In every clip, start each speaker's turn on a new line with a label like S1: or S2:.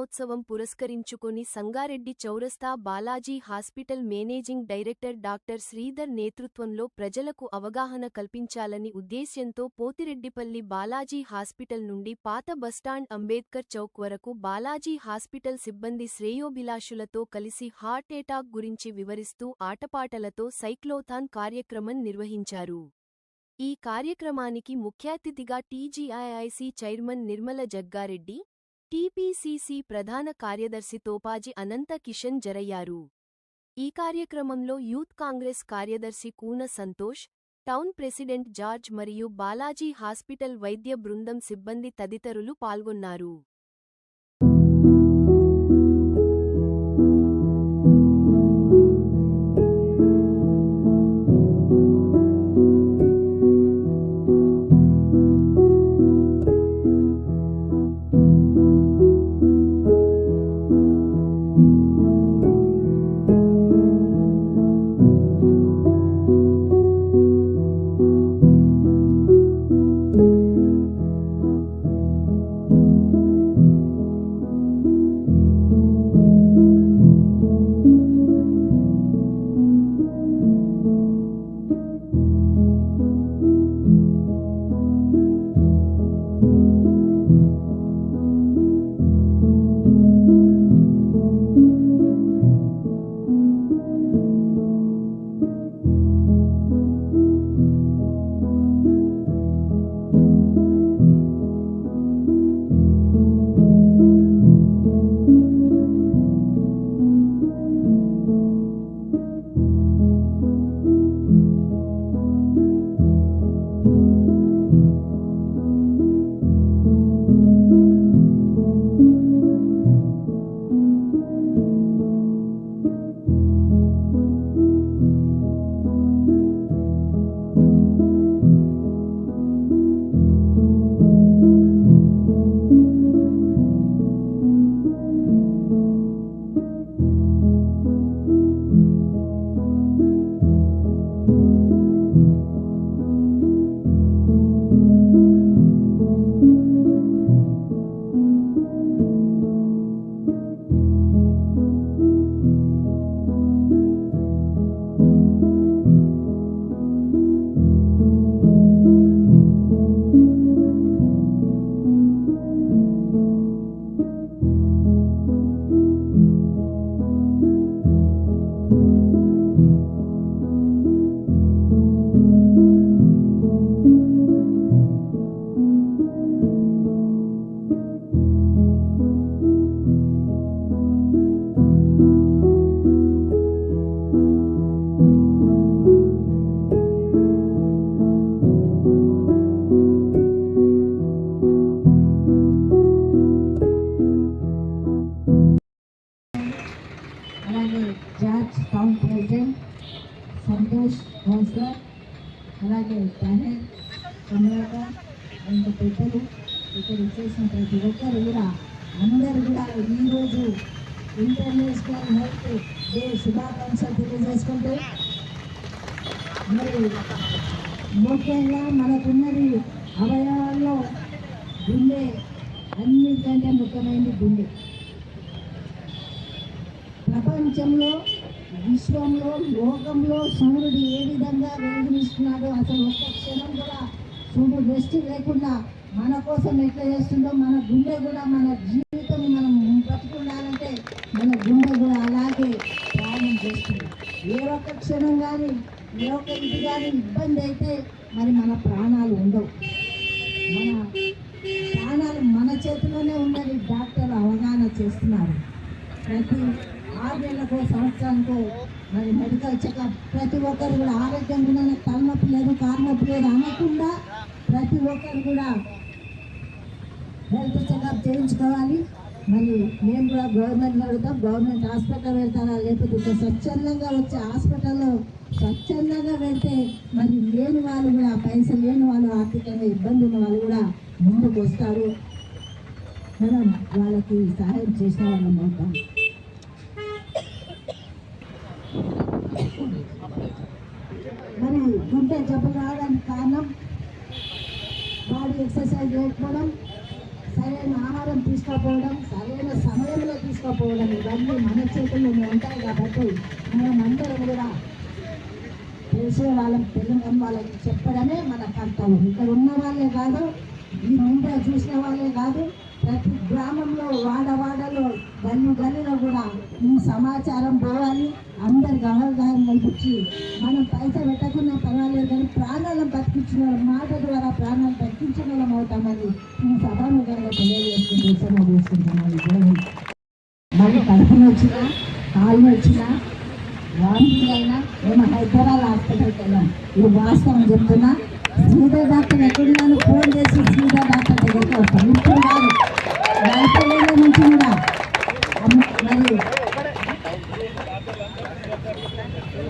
S1: దినోత్సవం పురస్కరించుకొని సంగారెడ్డి చౌరస్తా Balaji hospital managing director doctor Sridhar నేతృత్వంలో ప్రజలకు అవగాహన కల్పించాలని ఉద్దేశ్యంతో పోతిరెడ్డిపల్లి బాలాజీ హాస్పిటల్ నుండి పాత బస్టాండ్ అంబేద్కర్ చౌక్ వరకు బాలాజీ హాస్పిటల్ సిబ్బంది శ్రేయోభిలాషులతో కలిసి హార్ట్ ఎటాక్ గురించి వివరిస్తూ ఆటపాటలతో సైక్లోథాన్ కార్యక్రమం నిర్వహించారు. ఈ కార్యక్రమానికి ముఖ్యాతిథిగా TGIIC chairman Nirmala Jaggareddy TPCC ప్రధాన కార్యదర్శి తోపాజి అనంత కిషన్ జరయ్యారు. ఈ కార్యక్రమంలో యూత్ కాంగ్రెస్ కార్యదర్శి Koona Santosh town president George మరియు బాలాజీ హాస్పిటల్ వైద్య బృందం సిబ్బంది తదితరులు పాల్గొన్నారు.
S2: అలాగే కానీ కమలాకర్ ఇంకా పెద్దలు ఇక్కడ చేసిన ప్రతి ఒక్కరు కూడా అందరు కూడా ఈరోజు ఇంటర్నేషనల్ హెల్త్ డే శుభాకాంక్షలు తెలియజేసుకుంటూ మరి ముఖ్యంగా మనకున్నది అవయవాల్లో గుండె అన్నిటికంటే ముఖ్యమైనది గుండె. ప్రపంచంలో విశ్వంలో లోకంలో సూర్యుడు ఏ విధంగా వెలుగునిస్తున్నాడో అసలు ఒక్క క్షణం కూడా సూర్యుడు రెస్ట్ లేకుండా మన కోసం ఎట్లా చేస్తుందో మన గుండె కూడా మన జీవితం మనం బ్రతుకుండాలంటే మన గుండె కూడా అలాగే ప్రయాణం చేస్తుంది. ఏ ఒక్క క్షణం కానీ ఏ ఒక్క ఇది కానీ ఇబ్బంది అయితే మరి మన ప్రాణాలు ఉండవు. మన ప్రాణాలు మన చేతిలోనే ఉందని డాక్టర్ అవగాహన చేస్తున్నారు. ప్రతి ఆరు నెలలకు సంవత్సరానికో మరి మెడికల్ చెకప్ ప్రతి ఒక్కరు కూడా ఆరోగ్యం కూడా నాకు తలనొప్పి లేదు కారునొప్పి లేదు అనకుండా ప్రతి ఒక్కరు కూడా హెల్త్ చెకప్ చేయించుకోవాలి. మరి మేము కూడా గవర్నమెంట్ అడుగుతాం గవర్నమెంట్ హాస్పిటల్ వెళ్తారా లేకపోతే స్వచ్ఛందంగా వచ్చే హాస్పిటల్లో స్వచ్ఛందంగా వెళ్తే మరి లేని వాళ్ళు కూడా పైసలు లేని వాళ్ళు ఆర్థికంగా ఇబ్బంది ఉన్న వాళ్ళు కూడా ముందుకు వస్తారు. మనం వాళ్ళకి సహాయం చేసిన వాళ్ళం అవుతాం మరి గుండె జబ్బు రావడానికి కారణం బాడీ ఎక్సర్సైజ్ లేకపోవడం సరైన ఆహారం తీసుకోకపోవడం సరైన సమయంలో తీసుకోకపోవడం ఇవన్నీ మన చేతుల్లో ఉంటాయి కాబట్టి మనం అందరం కూడా తెలిసే వాళ్ళకి తెలియడం వాళ్ళకి చెప్పడమే మన కర్తవ్యం. ఇక్కడ ఉన్న వాళ్ళే కాదు ఈ మీడియా చూసిన వాళ్ళే కాదు ప్రతి గ్రామంలో వాడవాడలో గల్లి గల్లిలో కూడా ఈ సమాచారం పోవాలి. అందరికి అవగాహన కల్పించి మనం పైస పెట్టకుండా పర్వాలేదు కానీ ప్రాణాలను బతికించిన మాట ద్వారా ప్రాణాలు బతికించడం అవుతామని ఈ సభాముఖంగా తెలియజేసుకుంటూ ఉత్సవం మళ్ళీ కడుపున వచ్చినా కాళ్ళు వచ్చినా వామిటింగ్ అయినా మేము హైదరాబాద్ హాస్పిటల్కి వెళ్ళాం ఇది వాస్తవం చెప్తున్నా. శ్రీధర్ డాక్టర్ ఎక్కడున్నాను ఫోన్ చేసి శ్రీధర్ డాక్టర్ దగ్గరికి వస్తాం. ఇప్పుడు కాదు. నుంచి కూడా. మరి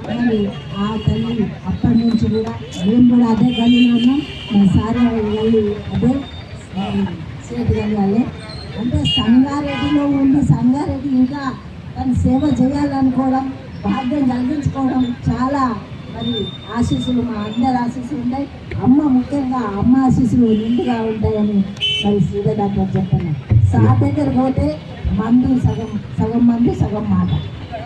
S2: మరి ఆ తల్లి అప్పటి నుంచి కూడా మేము కూడా అదే గల్లీలో ఉన్నాం. మా గల్లి అదే సేటు గల్లి వాళ్ళే. అంటే సంగారెడ్డిలో ఉండి సంగారెడ్డి ఇంకా తను సేవ చేయాలనుకోవడం భాగ్యం కలిగించుకోవడం చాలా మరి ఆశీస్సులు మా అందరి ముఖ్యంగా అమ్మ ఆశీస్సులు నిండుగా ఉంటాయని మరి శ్రీధర్ డాక్టర్ చెప్తున్నారు సార్ దగ్గర పోతే మందు సగం సగం మందు సగం మాట.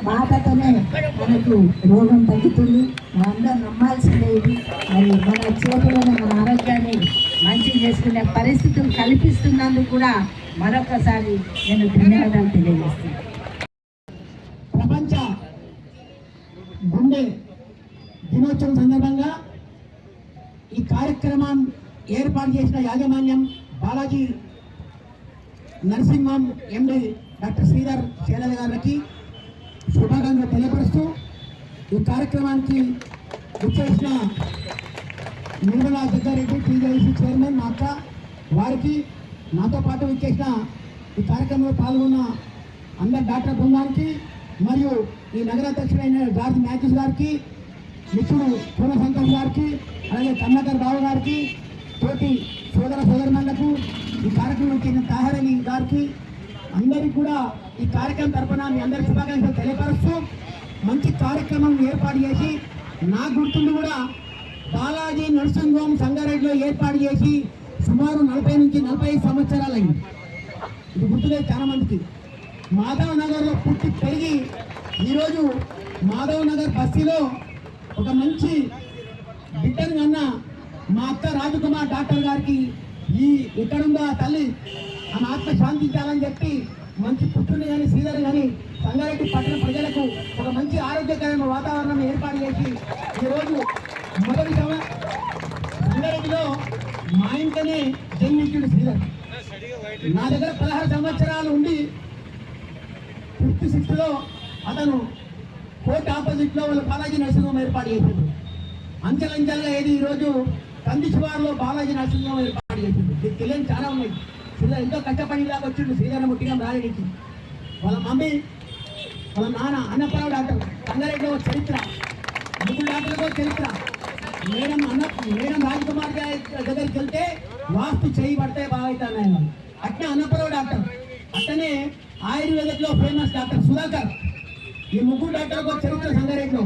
S2: మాటతోనే మనకు రోగం తగ్గుతుంది. మనందరం నమ్మాల్సిందే ఇది. మరి మన చేతిలోనే మన ఆరోగ్యాన్ని మంచి చేసుకునే పరిస్థితులు కల్పిస్తున్నందుకు కూడా మరొకసారి నేను ధన్యవాదాలు తెలియజేస్తున్నాను.
S3: ప్రపంచ గుండె దినోత్సవం సందర్భంగా కార్యక్రమం ఏర్పాటు చేసిన యాజమాన్యం బాలాజీ నర్సింహం ఎండి డాక్టర్ శ్రీధర్ శైలజ గారికి శుభాకాంక్షలు తెలియపరుస్తూ ఈ కార్యక్రమానికి వచ్చేసిన నిర్మలా జగ్గారెడ్డి టీజేసీ చైర్మన్ మా అక్క వారికి నాతో పాటు విచ్చేసిన ఈ కార్యక్రమంలో పాల్గొన్న అందరు డాక్టర్ బృందానికి మరియు ఈ నగరాధ్యక్షుడైన జార్జ్ మ్యాథ్యూస్ గారికి మిత్రుడు పూర్ణ సంతోష్ గారికి అలాగే కమలాకర్ బాబు గారికి తోటి సోదర సోదరులకు ఈ కార్యక్రమం చేసిన తాహర్ గారికి అందరికీ కూడా ఈ కార్యక్రమం తరపున మీ అందరి శుభాకాంక్షలు తెలియపరుస్తూ మంచి కార్యక్రమం ఏర్పాటు చేసి నా గుర్తుండి కూడా బాలాజీ నర్సింగ్ హోమ్ సంగారెడ్డిలో ఏర్పాటు చేసి సుమారు నలభై నుంచి నలభై సంవత్సరాలు సంవత్సరాలైంది. ఇది గుర్తులేదు చాలా మందికి మాధవ్ నగర్లో పుట్టి పెరిగి ఈరోజు మాధవ్ నగర్ బస్తీలో ఒక మంచి బిడ్డను కన్న మా అక్క రాజకుమార్ డాక్టర్ గారికి ఈ ఎక్కడుందో ఆ తల్లి ఆమె ఆత్మ శాంతించాలని చెప్పి మంచి పుట్టుని కానీ శ్రీధర్ కానీ సంగారెడ్డి పట్టణ ప్రజలకు ఒక మంచి ఆరోగ్యకరమైన వాతావరణం ఏర్పాటు చేసి ఈరోజు మొదటి సంగారెడ్డిలో మా ఇంట్లోనే జన్మించుడు శ్రీధర్ నా దగ్గర పదహారు సంవత్సరాలు ఉండి ఫిఫ్త్ సిక్స్త్లో అతను కోర్టు ఆపోజిట్లో వాళ్ళ బాలాజీ నరసింహం ఏర్పాటు చేసింది. అంచెలంచెలుగా ఏది ఈరోజు కంది శివారులో బాలాజీ నరసింహం ఏర్పాటు చేసింది. మీకు తెలియని చాలా ఉన్నాయి. శ్రీధర్ ఎంతో కష్టపడి దాకా వచ్చిండు శ్రీధర్ ముట్టిగా రాయడానికి వాళ్ళ మమ్మీ వాళ్ళ నాన్న అన్నపరావు డాక్టర్ సంగారెడ్డిలో చరిత్ర. ముగ్గురు డాక్టర్లతో చరిత్ర. మేడం అన్న మేడం రాజకుమార్ గారి దగ్గరికి వెళ్తే వాస్తు చేయి పడితే బాగా అట్నే అన్నపరావు డాక్టర్. అట్లనే ఆయుర్వేదిక్లో ఫేమస్ డాక్టర్ సుధాకర్. ఈ ముగ్గురు డాక్టర్లకు ఒక చరిత్ర సంగారెడ్డిలో.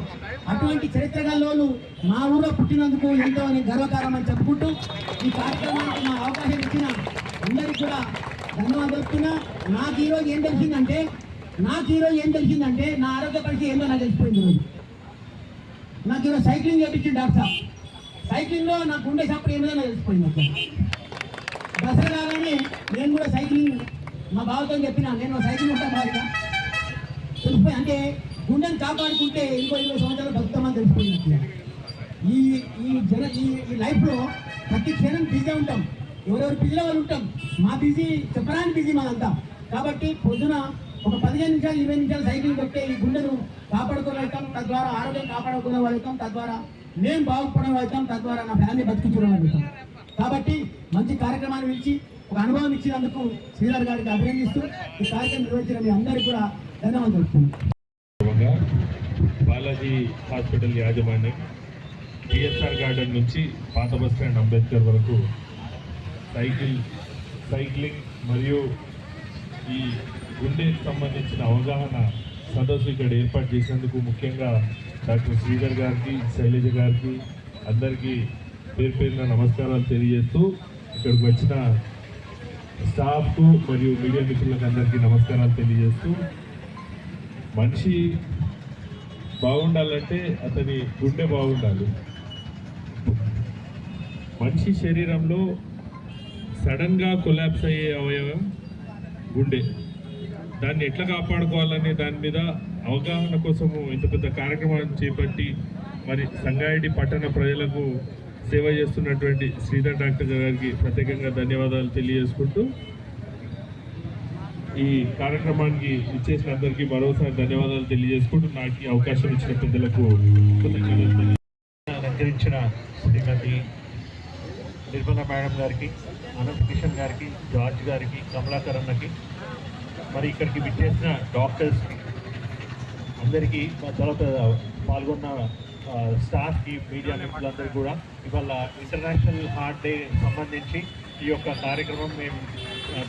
S3: అటువంటి చరిత్ర గల్లోను మా ఊళ్ళో పుట్టినందుకు ఎంతో అని గర్వకారం అని చెప్పుకుంటూ ఈ కార్యక్రమానికి మా అవకాశం ఇచ్చిన అందరికీ కూడా ధన్యవాదాలు చెప్తున్నా. నాకు ఈరోజు ఏం తెలిసిందంటే నాకు ఈరోజు ఏం తెలిసిందంటే నా ఆరోగ్య పరిస్థితి ఏందో నాకు తెలిసిపోయింది ఈరోజు నాకు ఈరోజు సైక్లింగ్ చేపించింది డాక్టర్ సాబ్. సైక్లింగ్లో నాకు గుండె చప్పుడు ఏమిదో నాకు తెలిసిపోయింది అక్కడ దసరా కాగానే నేను కూడా సైక్లింగ్ మా బావతో చెప్పిన నేను సైకిల్ ఉంటా బాగా తెలిసిపోయి అంటే గుండెని కాపాడుకుంటే ఇంకో ఇరవై సంవత్సరాలు బతుకుతామని తెలిసిపోయింది ఈ ఈ జన ఈ ఈ లైఫ్లో ప్రతి క్షణం బిజీ ఉంటాం. ఎవరెవరు బిజీలో వాళ్ళు ఉంటాం. మా బిజీ చెప్పడానికి బిజీ మాదంతా. కాబట్టి పొద్దున ఒక పదిహేను నిమిషాలు ఇరవై నిమిషాలు సైకిల్ కొట్టే ఈ గుండెను కాపాడుకోగలుగుతాం తద్వారా ఆరోగ్యం కాపాడుకోగలుగుతాం తద్వారా నేను వెళ్తాం తద్వారా నా ఫ్యామిలీ బతికించుకోగలుగుతాం కాబట్టి మంచి కార్యక్రమాన్ని పిలిచి ఒక అనుభవం ఇచ్చినందుకు శ్రీధర్ గారికి అభినందిస్తూ ఈ కార్యక్రమం నిర్వహించిన మీ అందరికీ కూడా ధన్యవాదాలు
S4: బాలాజీ హాస్పిటల్ యాజమాన్యం టిఎస్ఆర్ గార్డెన్ నుంచి పాత బస్ స్టాండ్ అంబేద్కర్ వరకు సైకిల్ సైక్లింగ్ మరియు ఈ గుండెకి సంబంధించిన అవగాహన సదస్సు ఇక్కడ ఏర్పాటు చేసినందుకు ముఖ్యంగా డాక్టర్ శ్రీధర్ గారికి శైలజ గారికి అందరికీ పేరు పేరున నమస్కారాలు తెలియజేస్తూ ఇక్కడికి వచ్చిన స్టాఫ్కు మరియు మీడియా మిత్రులకు అందరికీ నమస్కారాలు తెలియజేస్తూ మనిషి బాగుండాలంటే అతని గుండె బాగుండాలి. మనిషి శరీరంలో సడన్గా కొలాప్స్ అయ్యే అవయవం గుండె. దాన్ని ఎట్లా కాపాడుకోవాలనే దాని మీద అవగాహన కోసము ఇంత పెద్ద కార్యక్రమాన్ని చేపట్టి మరి సంగారెడ్డి పట్టణ ప్రజలకు సేవ చేస్తున్నటువంటి శ్రీధర్ డాక్టర్ గారికి ప్రత్యేకంగా ధన్యవాదాలు తెలియజేసుకుంటూ ఈ కార్యక్రమానికి ఇచ్చేసిన అందరికీ మరోసారి ధన్యవాదాలు తెలియజేసుకుంటూ నాకు అవకాశం ఇచ్చిన పెద్దలకు
S5: అలంకరించిన శ్రీమతి నిర్మల మేడం గారికి అనంత్ కిషన్ గారికి జార్జ్ గారికి కమలాకర్ అన్నకి మరి ఇక్కడికి విచ్చేసిన డాక్టర్స్ అందరికీ మా తర్వాత పాల్గొన్న స్టాఫ్కి మీడియా మిత్రులందరికీ కూడా ఇవాళ ఇంటర్నేషనల్ హార్ట్ డే సంబంధించి ఈ యొక్క కార్యక్రమం మేము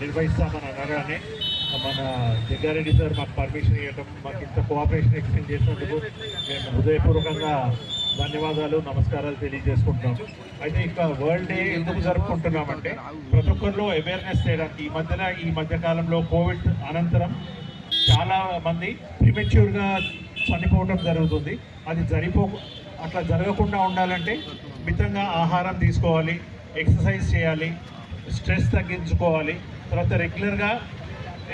S5: నిర్వహిస్తామని అనగానే మన జగ్గారెడ్డి సార్ మాకు పర్మిషన్ ఇవ్వటం మాకు ఇంత కోఆపరేషన్ ఎక్స్టెండ్ చేసినందుకు మేము హృదయపూర్వకంగా ధన్యవాదాలు నమస్కారాలు తెలియజేసుకుంటున్నాం. అయితే ఇక వరల్డ్ డే ఎందుకు జరుపుకుంటున్నామంటే ప్రతి ఒక్కరిలో అవేర్నెస్ చేయడానికి ఈ మధ్యన ఈ మధ్య కాలంలో కోవిడ్ అనంతరం చాలా మంది ప్రిమెచ్యూర్గా చనిపోవడం జరుగుతుంది. అది జరిపో అట్లా జరగకుండా ఉండాలంటే మితంగా ఆహారం తీసుకోవాలి ఎక్సర్సైజ్ చేయాలి స్ట్రెస్ తగ్గించుకోవాలి. తర్వాత రెగ్యులర్గా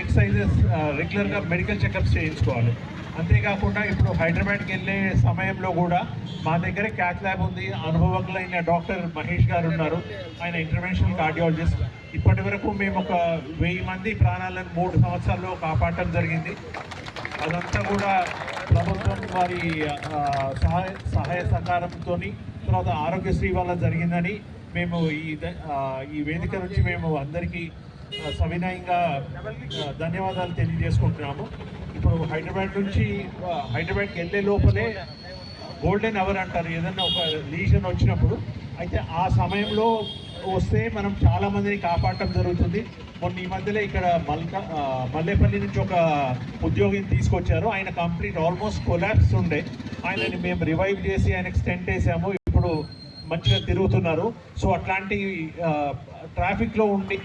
S5: ఎక్సర్సైజెస్ రెగ్యులర్గా మెడికల్ చెకప్స్ చేయించుకోవాలి. అంతేకాకుండా ఇప్పుడు హైదరాబాద్కి వెళ్ళే సమయంలో కూడా మా దగ్గర క్యాట్ ల్యాబ్ ఉంది. అనుభవజ్ఞులైన డాక్టర్ మహేష్ గారు ఉన్నారు. ఆయన ఇంటర్వెన్షనల్ కార్డియాలజిస్ట్. ఇప్పటి వరకు మేము ఒక వెయ్యి మంది ప్రాణాలను మూడు సంవత్సరాల్లో కాపాడటం జరిగింది. అదంతా కూడా ప్రభుత్వం వారి సహాయ సహాయ సహకారంతో తర్వాత ఆరోగ్యశ్రీ వల్ల జరిగిందని మేము ఈ ద- ఈ వేదిక నుంచి మేము అందరికీ సవినయంగా ధన్యవాదాలు తెలియజేసుకుంటున్నాము. ఇప్పుడు హైదరాబాద్ నుంచి హైదరాబాద్కి వెళ్ళే లోపలే గోల్డెన్ అవర్ అంటారు. ఏదన్నా ఒక లీజన్ వచ్చినప్పుడు అయితే ఆ సమయంలో వస్తే మనం చాలామందిని కాపాడటం జరుగుతుంది. మొన్న ఈ మధ్యలో ఇక్కడ మల్క మల్లేపల్లి నుంచి ఒక ఉద్యోగిని తీసుకొచ్చారు. ఆయన కంప్లీట్ ఆల్మోస్ట్ కొలాప్స్ ఉండే. ఆయనని మేము రివైవ్ చేసి ఆయనకి స్టెంట్ వేసాము. మంచిగా తిరుగుతున్నారు. సో అట్లాంటి ట్రాఫిక్లో ఉండి